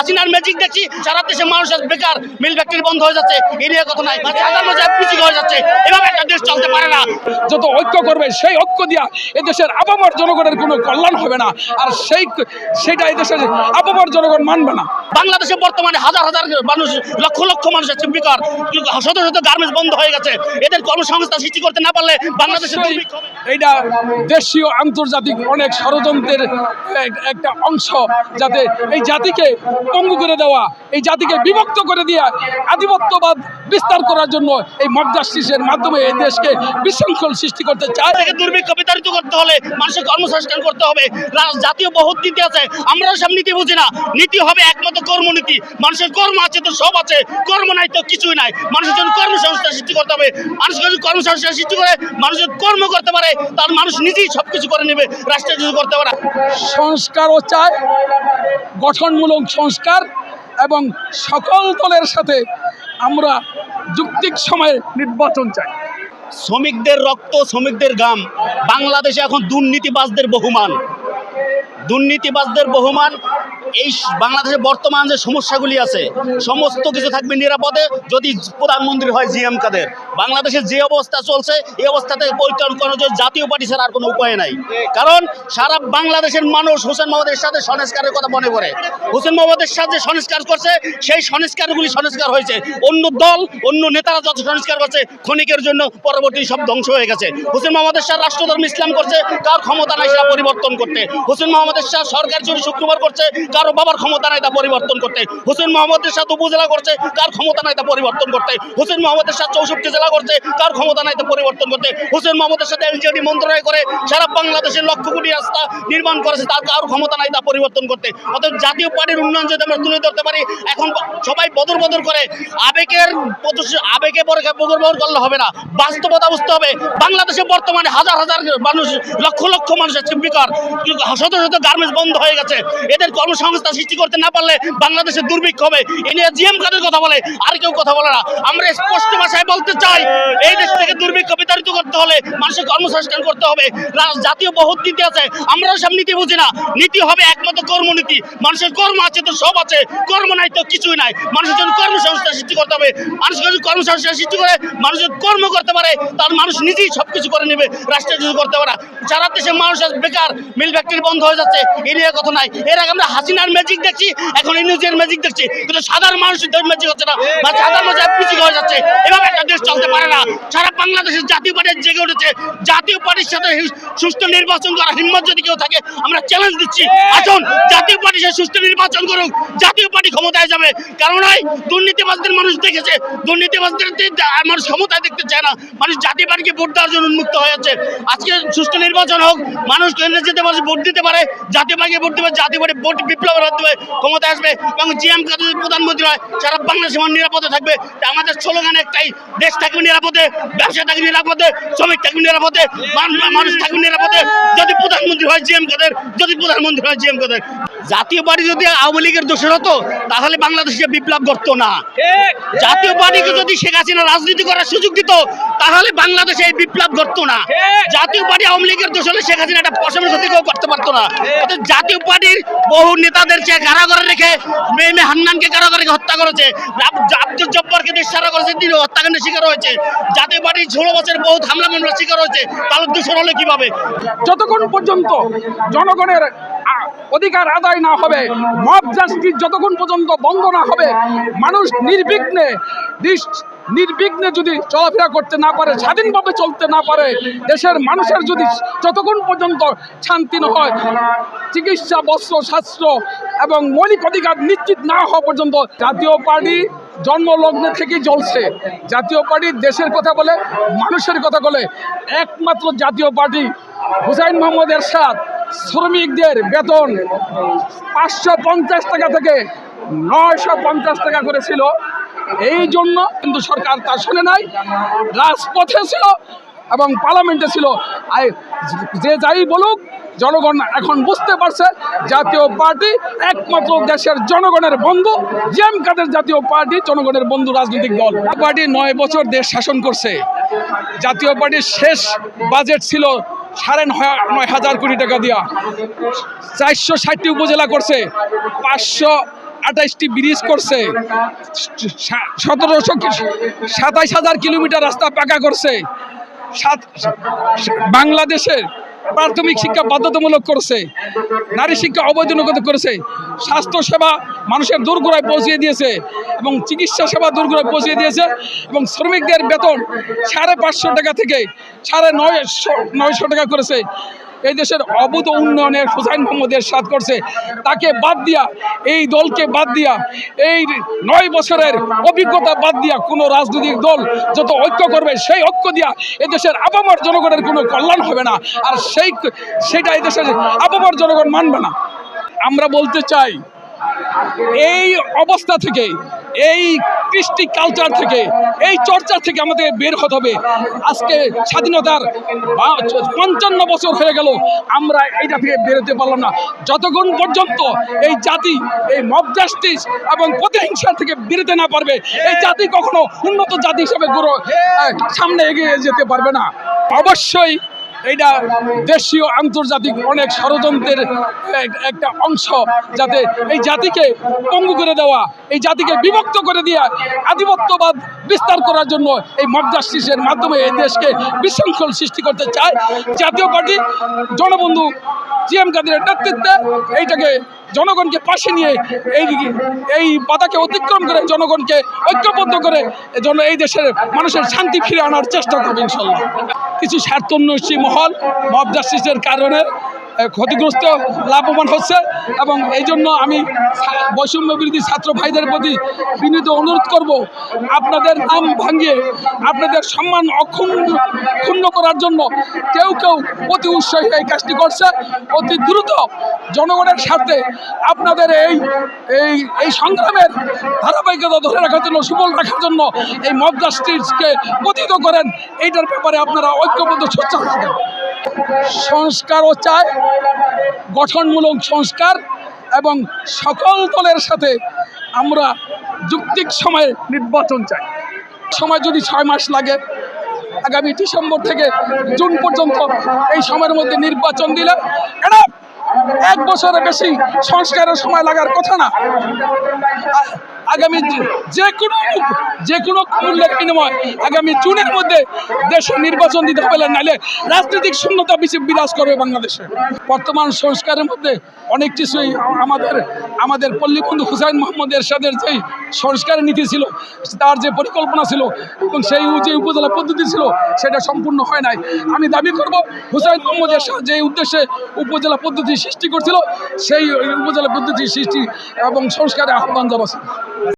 হাসিনার ম্যাজিক দেখছি, সারা দেশে মানুষের বেকার মিল ফ্যাক্টরি বন্ধ হয়ে যাচ্ছে এরিয়া কথা নাই। সাধারণ পিছিয়ে হয়ে যাচ্ছে, এভাবে একটা দেশ চলতে পারে না। যত ঐক্য করবে, সেই ঐক্য দিয়া এদেশের আপামর জনগণের কোনো কল্যাণ হবে না, আর সেই, সেটা এদেশের আপামর জনগণ মানবে না। বাংলাদেশে বর্তমানে হাজার হাজার মানুষ লক্ষ লক্ষ মানুষ আছে বেকার। শত শত গার্মেন্টস বন্ধ হয়ে গেছে। এদের কর্মসংস্থান সৃষ্টি করতে না পারলে বাংলাদেশের। এইটা দেশীয় আন্তর্জাতিক অনেক ষড়যন্ত্রের একটা অংশ যাতে এই জাতিকে পঙ্গু করে দেওয়া এই জাতিকে বিভক্ত করে দিয়ে আধিপত্যবাদ বিস্তার করার জন্য এই মবজাস্টিসের মাধ্যমে এই দেশকে বিশৃঙ্খল সৃষ্টি করতে চায়। থেকে দুর্ভিক্ষ বিতাড়িত করতে হলে মানুষের কর্মসংস্থান করতে হবে। জাতীয় বহুত নীতি আছে। আমরাও সব নীতি বুঝি না। নীতি হবে একমাত্র কর্মনীতি মানুষের কর্ম আছে তো সব আছে কর্ম নাই তো কিছুই নাই। মানুষের জন্য কর্মসংস্থান সৃষ্টি করতে হবে। মানুষের যদি কর্মসংস্থান সৃষ্টি করে মানুষের কর্ম করতে পারে তার মানুষ নিজেই সব কিছু করে নেবে রাষ্ট্রের কিছু করতে পারে। সংস্কারও চায় গঠনমূলক সংস্কার এবং সকল দলের সাথে আমরা যুক্তিক সময়ে নির্বাচন চাই। শ্রমিকদের রক্ত শ্রমিকদের গাম বাংলাদেশে এখন দুর্নীতিবাজদের বহুমান। দুর্নীতিবাজদের বহুমান, এই বাংলাদেশের বর্তমান যে সমস্যাগুলি আছে, সমস্ত কিছু থাকবে নিরাপদে যদি প্রধানমন্ত্রী হয় জি এম কাদের। বাংলাদেশের যে অবস্থা চলছে, এই অবস্থা থেকে পরিত্রাণ করার জন্য জাতীয় পার্টি ছাড়া আর কোনো উপায় নাই। কারণ সারা বাংলাদেশের মানুষ হোসেন মোহাম্মদের সাথে সংস্কারের কথা মনে করে। হোসেন মোহাম্মদের সাথে সংস্কার করছে, সেই সংস্কারগুলি সংস্কার হয়েছে। অন্য দল, অন্য নেতারা যত সংস্কার করছে, ক্ষণিকের জন্য পরবর্তী সব ধ্বংস হয়ে গেছে। হোসেন মোহাম্মদের সাথে রাষ্ট্রধর্ম ইসলাম করছে, কার ক্ষমতা নাই সেটা পরিবর্তন করতে। হোসেন মোহাম্মদের শাহ সরকার চুরি শুক্রবার করছে, কারও বাবার ক্ষমতা নাই তা পরিবর্তন করতে। হোসেন মোহাম্মদের সাথে উপজেলা করছে, কার ক্ষমতা নাই তা পরিবর্তন করতে। হোসেন মোহাম্মদের সাথে চৌষট্টি জেলা করছে, কার ক্ষমতা নাই তা পরিবর্তন করতে। হোসেন মোহাম্মদের সাথে এলজিডি মন্ত্রণালয় করে সারা বাংলাদেশের লক্ষ কোটি রাস্তা নির্মাণ করেছে, তার কারও ক্ষমতা নাই তা পরিবর্তন করতে। অর্থাৎ জাতীয় পার্টির উন্নয়ন যদি আমরা তুলে ধরতে পারি, এখন সবাই বদর বদর করে, আবেগের আবেগে পরে বদর বদর করলে হবে না। বাস্তবতা বুঝতে হবে, বাংলাদেশে বর্তমানে হাজার হাজার মানুষ, লক্ষ লক্ষ মানুষ আছে শত শত গার্মেন্টস বন্ধ হয়ে গেছে। এদের কর্মসংস্থান সৃষ্টি করতে না পারলে বাংলাদেশের দুর্ভিক্ষ হবে। এ নিয়ে জিএম কাদের কথা বলে? আর কেউ কথা বলে না। আমরা স্পষ্ট ভাষায় বলতে চাই, এই দেশ থেকে দুর্ভিক্ষ বিতাড়িত করতে হলে মানুষের কর্মসংস্থান করতে হবে। জাতীয় বহুত নীতি আছে, আমরাও সব নীতি বুঝি না। নীতি হবে একমাত্র কর্মনীতি। মানুষের কর্ম আছে তো সব আছে। কর্ম নাই তো কিছুই নাই। মানুষের জন্য কর্মসংস্থান সৃষ্টি করতে হবে। মানুষের জন্য কর্মসংস্থান সৃষ্টি করে মানুষের কর্ম করতে পারে, তার মানুষ নিজেই সব কিছু করে নেবে। রাষ্ট্রের কিছু করতে পারে না। সারা দেশে মানুষ আজ বেকার, মিল ফ্যাক্টরি বন্ধ হয়ে যাচ্ছে এরিয়া কথা নাই। এর আগে আমরা হাসিনার ম্যাজিক দেখছি, এখন ইউনিজের ম্যাজিক দেখছি। কিন্তু সাধারণ মানুষের ম্যাজিক হচ্ছে না। মানে সাধারণ মানুষ পিছিয়ে হয়ে যাচ্ছে। এভাবে একটা দেশ চলতে পারে না। সারা বাংলাদেশের জাতীয় পার্টি জেগে উঠেছে। জাতীয় পার্টির সাথে সুষ্ঠু নির্বাচন করার হিম্মত যদি কেউ থাকে, আমরা চ্যালেঞ্জ দিচ্ছি। আসুন, জাতীয় পার্টি সে সুষ্ঠু নির্বাচন করুক। জাতীয় পার্টি ক্ষমতায় যাবে। কারণ এই দুর্নীতিবাজদের মানুষ দেখেছে। দুর্নীতিবাজদের মানুষ ক্ষমতায় দেখতে চায় না। মানুষ জাতীয় পার্টিকে ভোট দেওয়ার জন্য উন্মুক্ত হয়ে যাচ্ছে। আজকে সুষ্ঠু নির্বাচন হোক, মানুষ কেন্দ্রে যেতে পারে, ভোট দিতে পারে। জাতীয় পার্টিকে ভোট দেবে জাতীয় পার্টি ভোট বিপ্লবের দেবে ক্ষমতায় আসবে এবং জিএম কাদের যদি প্রধানমন্ত্রী হয়, সারা বাংলাদেশ আমার নিরাপদে থাকবে। আমাদের স্লোগান একটাই, দেশ থাকবে নিরাপদে, ব্যবসা থাকবে নিরাপদে, শ্রমিক থাকবে নিরাপদে, মানুষ- মানুষ থাকবে নিরাপদে। যদি প্রধানমন্ত্রী হয়, জিএম কাদের যদি প্রধানমন্ত্রী হয়, জিএম কাদের জাতীয় পার্টি যদি আওয়ামী লীগের দোষের হতো তাহলে বাংলাদেশে বিপ্লব করতো না। জাতীয় পার্টিকে যদি শেখ হাসিনা রাজনীতি করার সুযোগ দিত তাহলে বাংলাদেশে এই বিপ্লব ঘটতো না। জাতীয় পার্টি আওয়ামী লীগের দোষ হলে শেখ হাসিনা একটা পশমের ক্ষতি কেউ করতে পারতো না। জাতীয় পার্টির বহু নেতাদেরকে কারাগারে রেখে মেয়ে হান্নানকে কারাগারে হত্যা করেছে আব- আব্দুল জব্বারকে দেশ সারা করেছে তিনি হত্যাকাণ্ডের শিকার হয়েছে। জাতীয় পার্টির ষোলো বছর বহুত হামলা মামলার শিকার হয়েছে তাহলে দূষণ হলে কীভাবে? যতক্ষণ পর্যন্ত জনগণের অধিকার আদায় না হবে, মব জাস্টিস যতক্ষণ পর্যন্ত বন্ধ না হবে, মানুষ নির্বিঘ্নে নির্বিঘ্নে যদি চলাফেরা করতে না পারে, স্বাধীনভাবে চলতে না পারে, দেশের মানুষের যদি যতক্ষণ পর্যন্ত শান্তি না হয়, চিকিৎসা, বস্ত্র স্বাস্থ্য এবং মৌলিক অধিকার নিশ্চিত না হওয়া পর্যন্ত জাতীয় পার্টি জন্মলগ্ন থেকেই জ্বলছে। জাতীয় পার্টি দেশের কথা বলে, মানুষের কথা বলে, একমাত্র জাতীয় পার্টি হুসাইন মোহাম্মদ এরশাদ শ্রমিকদের বেতন পাঁচশো পঞ্চাশ টাকা থেকে নয়শো পঞ্চাশ টাকা করেছিল এই জন্য কিন্তু সরকার তা শোনে নাই। রাজপথে ছিল এবং পার্লামেন্টে ছিল। যে যাই বলুক, জনগণ এখন বুঝতে পারছে, জাতীয় পার্টি একমাত্র দেশের জনগণের বন্ধু। জেম কাদের জাতীয় পার্টি? জনগণের বন্ধু রাজনৈতিক দল। পার্টি নয় বছর দেশ শাসন করছে। জাতীয় পার্টির শেষ বাজেট ছিল সাড়ে নয় হাজার কোটি টাকা দেওয়া চারশো ষাটটি উপজেলা করছে, পাঁচশো আঠাইশটি ব্রিজ করছে সতেরোশো সাতাইশ হাজার কিলোমিটার রাস্তা পাকা করছে। সাত বাংলাদেশের প্রাথমিক শিক্ষা বাধ্যতামূলক করছে, নারী শিক্ষা অবৈধনগত করেছে, স্বাস্থ্য সেবা মানুষের দূরগোড়ায় পৌঁছিয়ে দিয়েছে এবং চিকিৎসা সেবা দূরগোড়ায় পৌঁছিয়ে দিয়েছে এবং শ্রমিকদের বেতন সাড়ে পাঁচশো টাকা থেকে সাড়ে নয়শো নয়শো টাকা করেছে। এই দেশের অবৈধ উন্নয়নের হুসাইন মোহাম্মদের সাথ করছে। তাকে বাদ দিয়া, এই দলকে বাদ দিয়া, এই নয় বছরের অভিজ্ঞতা বাদ দিয়া কোনো রাজনৈতিক দল যত ঐক্য করবে, সেই ঐক্য দিয়া এদেশের আপামর জনগণের কোনো কল্যাণ হবে না। আর সেই, সেটা এদেশের আপামর জনগণ মানবে না। আমরা বলতে চাই, এই অবস্থা থেকে এই কৃষ্টি কালচার থেকে, এই চর্চা থেকে আমাদের বের হতে হবে। আজকে স্বাধীনতার পঞ্চান্ন বছর হয়ে গেল, আমরা এইটা থেকে বেরোতে পারলাম না। যতক্ষণ পর্যন্ত এই জাতি, এই মব জাস্টিস এবং প্রতিহিংসার থেকে বেরোতে না পারবে, এই জাতি কখনো উন্নত জাতি হিসেবে গড়ে সামনে এগিয়ে যেতে পারবে না। অবশ্যই এটা দেশীয় আন্তর্জাতিক অনেক ষড়যন্ত্রের এক- একটা অংশ যাতে এই জাতিকে পঙ্গু করে দেওয়া, এই জাতিকে বিভক্ত করে দেওয়া, আধিপত্যবাদ বিস্তার করার জন্য এই মব জাস্টিসের মাধ্যমে এই দেশকে বিশৃঙ্খল সৃষ্টি করতে চায়। জাতীয় পার্টি জনবন্ধু জি এম কাদের নেতৃত্বে এইটাকে জনগণকে পাশে নিয়ে এই এই বাধাকে অতিক্রম করে জনগণকে ঐক্যবদ্ধ করে জন্য এই দেশের মানুষের শান্তি ফিরে আনার চেষ্টা করবে ইনশাল্লাহ। কিছু স্বার্থন্বেষী মহল মব জাস্টিসের কারণে ক্ষতিগ্রস্ত, লাভবান হচ্ছে এবং এই জন্য আমি বৈষম্য বিরোধী ছাত্র ভাইদের প্রতি বিনীত অনুরোধ করব, আপনাদের নাম ভাঙিয়ে আপনাদের সম্মান অক্ষুণ্ণ, ক্ষুণ্ণ করার জন্য কেউ কেউ অতি উৎসাহী এই কাজটি করছে। অতি দ্রুত জনগণের স্বার্থে আপনাদের এই এই এই সংগ্রামের ধারাবাহিকতা ধরে রাখার জন্য, সুবল রাখার জন্য এই মব জাস্টিসকে পতিত করেন। এইটার ব্যাপারে আপনারা ঐক্যবদ্ধ সোচ্চার থাকেন। সংস্কারও চায় গঠনমূলক সংস্কার এবং সকল দলের সাথে আমরা যুক্তিক সময়ে নির্বাচন চাই। সময় যদি ছয় মাস লাগে, আগামী ডিসেম্বর থেকে জুন পর্যন্ত এই সময়ের মধ্যে নির্বাচন দিলে এটা এক বছরের বেশি সংস্কারের সময় লাগার কথা না। আগামী যে- কোনো যে কোনো মূল্যের বিনিময় আগামী জুনের মধ্যে দেশ নির্বাচন দিতে হবে নাহলে রাজনৈতিক শূন্যতা বেশি বিরাজ করবে বাংলাদেশে। বর্তমান সংস্কারের মধ্যে অনেক কিছুই আমাদের আমাদের পল্লীবন্ধু হুসাইন মোহাম্মদ এরশাদের যেই সংস্কারের নীতি ছিল, তার যে পরিকল্পনা ছিল এবং সেই যে উপজেলা পদ্ধতি ছিল, সেটা সম্পূর্ণ হয় নাই। আমি দাবি করব, হুসাইন মোহাম্মদ এরশাদ যে উদ্দেশ্যে উপজেলা পদ্ধতি সৃষ্টি করছিল, সেই উপজেলা পদ্ধতি সৃষ্টি এবং সংস্কারে আহ্বান জানাচ্ছি।